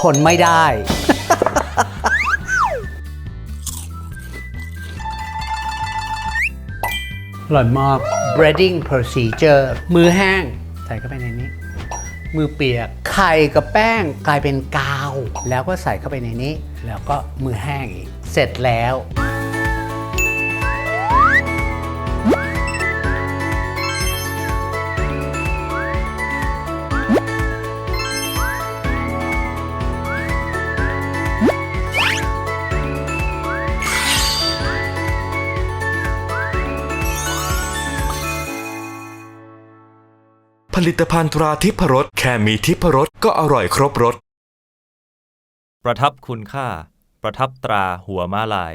ทนไม่ได้ อร่อยมาก breading procedure มือแห้ง ใส่เข้าไปในนี้ มือเปียก ไข่กับแป้งกลายเป็นกาว แล้วก็ใส่เข้าไปในนี้ แล้วก็มือแห้งอีก เสร็จแล้ว ผลิตภัณฑ์ตราทิพรสแค่มีทิพรสก็อร่อยครบรส ประทับคุณค่า ประทับตราหัวม้าลาย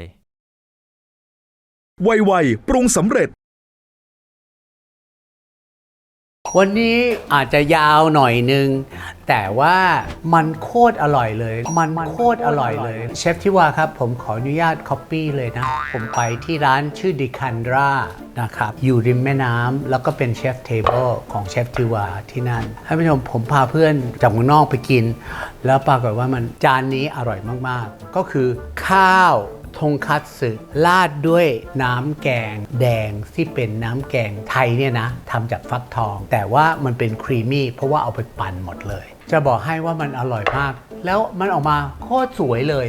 ไวๆปรุงสำเร็จ วันนี้อาจจะยาวหน่อยนึง แต่ว่ามันโคตรอร่อยเลย มันโคตรอร่อยเลย เชฟทิวาครับ ผมขออนุญาต Copy เลยนะ ผมไปที่ร้านชื่อดิคันดรานะครับ อยู่ริมแม่น้ำแล้วก็เป็นเชฟเทเบิลของเชฟทิวาที่นั่นท่านผู้ชมผมพาเพื่อนจากเมืองนอกไปกิน แล้วปรากฏว่ามันจานนี้อร่อยมาก ๆ ก็คือข้าวทงคัตสึราดด้วยน้ำแกงแดงที่เป็นน้ำแกงไทยเนี่ยนะทำจากฟักทอง แต่ว่ามันเป็นครีมี่เพราะว่าเอาไปปั่นหมดเลย จะบอกให้ว่ามันอร่อยมาก แล้วมันออกมาโคตรสวยเลย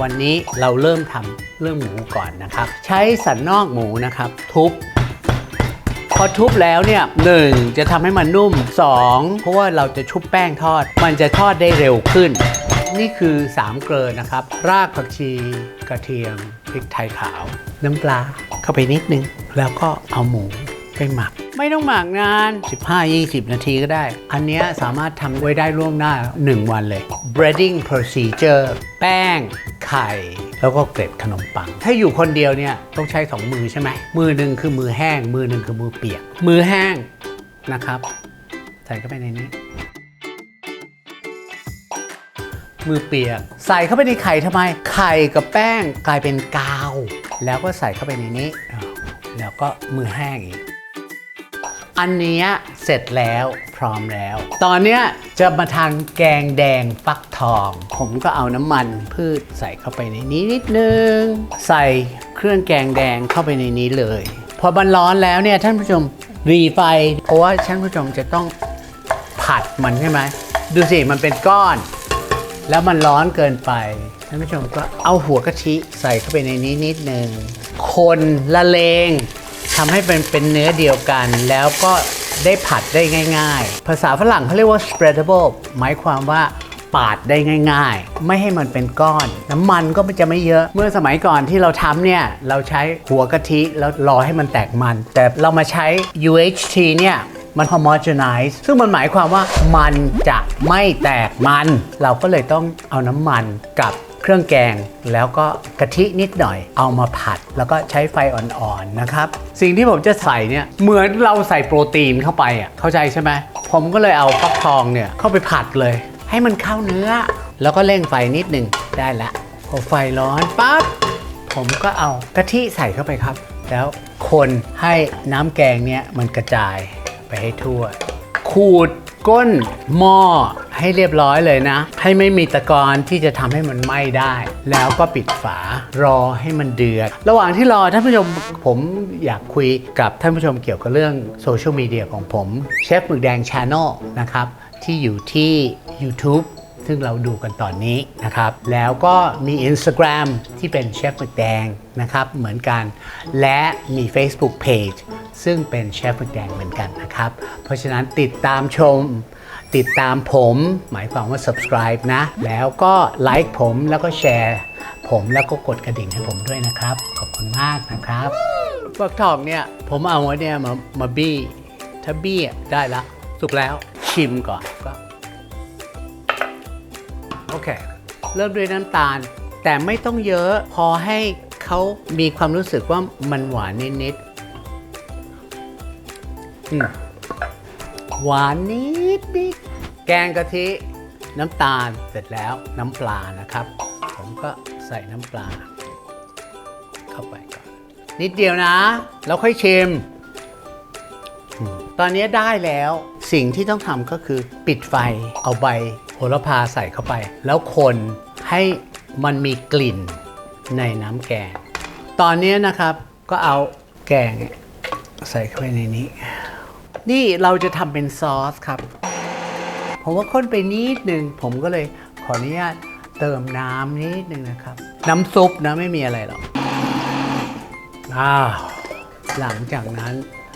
วันนี้เราเริ่มทำเรื่องหมูก่อนนะครับ ใช้สันนอกหมูนะครับ ทุบพอทุบแล้วเนี่ยหนึ่งจะทำให้มันนุ่ม 2 เพราะว่าเราจะชุบแป้งทอด มันจะทอดได้เร็วขึ้น นี่คือ 3 เกลือนะครับ รากผักชีกระเทียมพริกไทยขาว น้ำปลาเข้าไปนิดนึง แล้วก็เอาหมูไปหมัก ไม่ต้องหมักนาน 15-20 นาทีก็ได้ อันเนี้ยสามารถทำไว้ได้ล่วงหน้า 1 วันเลย breading procedure แป้ง ไข่ แล้วก็เกล็ดขนมปัง ถ้าอยู่คนเดียวเนี่ยต้องใช้ 2 มือใช่ไหม มือหนึ่งคือมือแห้ง มือหนึ่งคือมือเปียก มือแห้งนะครับ ใส่เข้าไปในนี้ มือเปียก ใส่เข้าไปในไข่ทำไม ไข่กับแป้งกลายเป็นกาว แล้วก็ใส่เข้าไปในนี้ แล้วก็มือแห้งอีก อันนี้เสร็จแล้วพร้อมแล้ว ตอนนี้จะมาทานแกงแดงฟักทอง ผมก็เอาน้ำมันพืชใส่เข้าไปในนี้นิดนึง ใส่เครื่องแกงแดงเข้าไปในนี้เลย พอมันร้อนแล้วเนี่ยท่านผู้ชมรีไฟ เพราะว่าท่านผู้ชมจะต้องผัดมันใช่ไหม ดูสิมันเป็นก้อน แล้วมันร้อนเกินไปท่านผู้ชมก็เอาหัวกะทิใส่เข้าไปในนี้นิดนึงคนละเลงทำให้เป็นเป็นเนื้อเดียวกัน แล้วก็ได้ผัดได้ง่าย ๆ ภาษาฝรั่งเขาเรียกว่า spreadable หมายความว่าปาดได้ง่ายๆ ไม่ให้มันเป็นก้อน น้ำมันก็จะไม่เยอะ เมื่อสมัยก่อนที่เราทำเนี่ย เราใช้หัวกะทิแล้วรอให้มันแตกมัน แต่เรามาใช้ UHT เนี่ย มัน homogenize ซึ่งมันหมายความว่ามันจะไม่แตกมัน เราก็เลยต้องเอาน้ำมันกับเครื่องแกงแล้วก็กะทินิดหน่อย เอามาผัดแล้วก็ใช้ไฟอ่อนๆนะครับ สิ่งที่ผมจะใส่เนี่ยเหมือนเราใส่โปรตีนเข้าไปอะเข้าใจใช่ไหมผมก็เลยเอาฟักทองเนี่ยเข้าไปผัดเลย ให้มันเข้าเนื้อ แล้วก็เร่งไฟนิดหนึ่งได้ละพอไฟร้อนปั๊บผมก็เอากะทิใส่เข้าไปครับ แล้วคนให้น้ำแกงเนี่ยมันกระจาย ไปให้ทั่ว ขูดก้นหม้อให้เรียบร้อยเลยนะ ให้ไม่มีตะกอนที่จะทำให้มันไหม้ได้ แล้วก็ปิดฝารอให้มันเดือด ระหว่างที่รอท่านผู้ชมผมอยากคุยกับท่านผู้ชมเกี่ยวกับเรื่องโซเชียลมีเดียของผมเชฟหมึกแดงช n น e l นะครับ ที่อยู่ที่ YouTube ซึ่งเราดูกันตอนนี้นะครับ แล้วก็มี Instagram ที่เป็นเชฟหมึกแดงนะครับ เหมือนกัน และมี Facebook Page ซึ่งเป็นเชฟหมึกแดงเหมือนกันนะครับ เพราะฉะนั้นติดตามชม ติดตามผม หมายความว่า subscribe นะ แล้วก็ไลค์ผมแล้วก็แชร์ผมแล้วก็กดกระดิ่งให้ผมด้วยนะครับ ขอบคุณมากนะครับฟักทองเนี่ย ผมเอาเนี่ยมามาบี้ถ้าบี้ได้ละสุกแล้วชิมก่อนก็โอเค เริ่มด้วยน้ำตาล แต่ไม่ต้องเยอะพอให้เขามีความรู้สึกว่ามันหวานนิดๆ หวานนิดนิดแกงกะทิน้ำตาลเสร็จแล้วน้ำปลานะครับ ผมก็ใส่น้ำปลา เข้าไปก่อน นิดเดียวนะ แล้วค่อยชิมอมตอนนี้ได้แล้วสิ่งที่ต้องทำก็คือปิดไฟเอาใบโหระพาใส่เข้าไป แล้วคนให้มันมีกลิ่นในน้ำแกง ตอนนี้นะครับก็เอาแกงใส่เข้าไปในนี้ นี่เราจะทำเป็นซอสครับ ผมว่าข้นไปนิดนึง ผมก็เลยขออนุญาตเติมน้ำนิดนึงนะครับ น้ำซุปนะไม่มีอะไรหรอกอ้าวหลังจากนั้น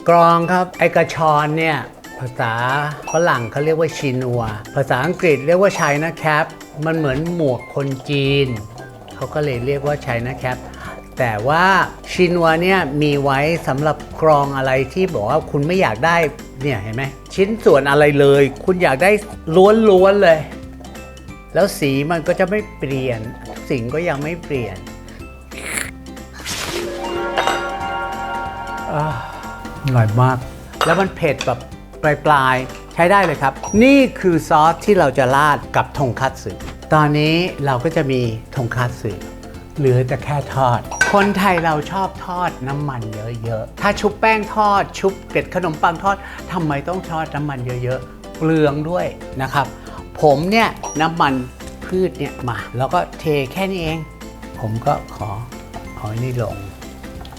กรองครับ ไอกระชอนเนี่ยภาษาฝรั่งเขาเรียกว่าชินัว ภาษาอังกฤษเรียกว่า China Cap มันเหมือนหมวกคนจีน เขาก็เลยเรียกว่า China Cap แต่ว่าชินัวเนี่ยมีไว้สำหรับกรองอะไรที่บอกว่าคุณไม่อยากได้เนี่ยเห็นไหมชิ้นส่วนอะไรเลย คุณอยากได้ล้วนๆเลย แล้วสีมันก็จะไม่เปลี่ยนสิ่งก็ยังไม่เปลี่ยนอาอร่อยมาก แล้วมันเผ็ดแบบปลายๆ ใช้ได้เลยครับ นี่คือซอสที่เราจะราดกับทงคัตสึตอนนี้เราก็จะมีทงคัตสึเหลือแต่แค่ทอด คนไทยเราชอบทอดน้ำมันเยอะๆ ถ้าชุบแป้งทอด ชุบเกล็ดขนมปังทอดทำไมต้องทอดน้ำมันเยอะๆ เปลืองด้วยนะครับ ผมเนี่ยน้ำมันพืชเนี่ยมา แล้วก็เทแค่นี้เอง ผมก็ขอเอาอันนี้ลง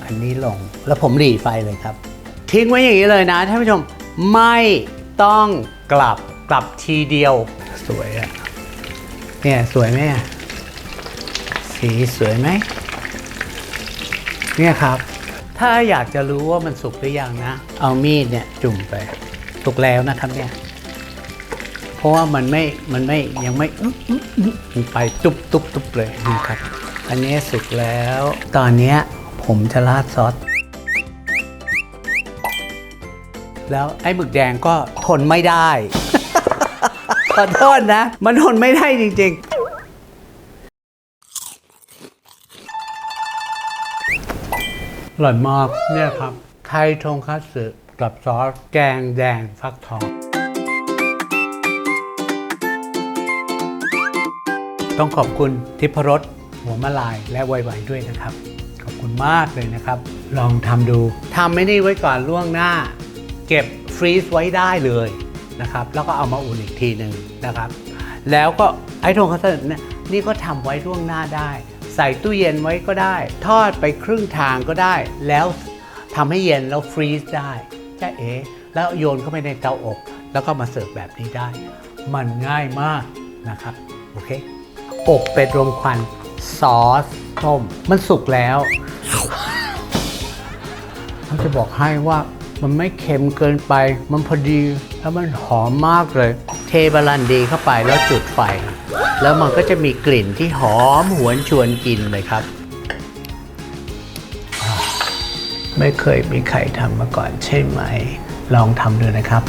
อันนี้ลง แล้วผมหลีไฟเลยครับ ทิ้งไว้อย่างนี้เลยนะท่านผู้ชม ไม่ต้องกลับกลับทีเดียว สวยอะเนี่ยสวยไหมสีสวยไหม เนี่ยครับ ถ้าอยากจะรู้ว่ามันสุกหรือยังนะ เอามีดเนี่ยจุ่มไป สุกแล้วนะครับเนี่ย เพราะว่ามันไม่ มันไม่ยังไม่อึ๊บอึ๊บอึ๊บมันไปตุบตุบตุบเลยนี่ครับ อันนี้สุกแล้ว ตอนนี้ผมจะราดซอส แล้วไอ้หมึกแดงก็ทนไม่ได้ขอโทษนะ มันทนไม่ได้จริง อร่อยมากเนี่ยครับ ไทยทงคัตสึกับซอสแกงแดงฟักทอง ต้องขอบคุณทิพรสหัวมะลายและไวๆด้วยนะครับ ขอบคุณมากเลยนะครับ ลองทำดูทำไม่นี่ไว้ก่อนล่วงหน้า เก็บฟรีซไว้ได้เลยนะครับ แล้วก็เอามาอุ่นอีกทีหนึ่งนะครับ แล้วก็ไอ้ทงคัตสึเนี่ยนี่ก็ทำไว้ล่วงหน้าได้ ใส่ตู้เย็นไว้ก็ได้ ทอดไปครึ่งทางก็ได้ แล้วทำให้เย็นแล้วฟรีซได้จะเอ๋แล้วโยนเข้าไปในเตาอบ แล้วก็มาเสิร์ฟแบบนี้ได้ มันง่ายมากนะครับ โอเคอบเป็ดรมควันซอสต้ม มันสุกแล้วเขาจะบอกให้ว่ามันไม่เค็มเกินไป มันพอดี แล้วมันหอมมากเลย เทบาลันดีเข้าไปแล้วจุดไฟ แล้วมันก็จะมีกลิ่นที่หอมหวนชวนกินเลยครับ ไม่เคยมีใครทำมาก่อนใช่ไหม ลองทำดูนะครับ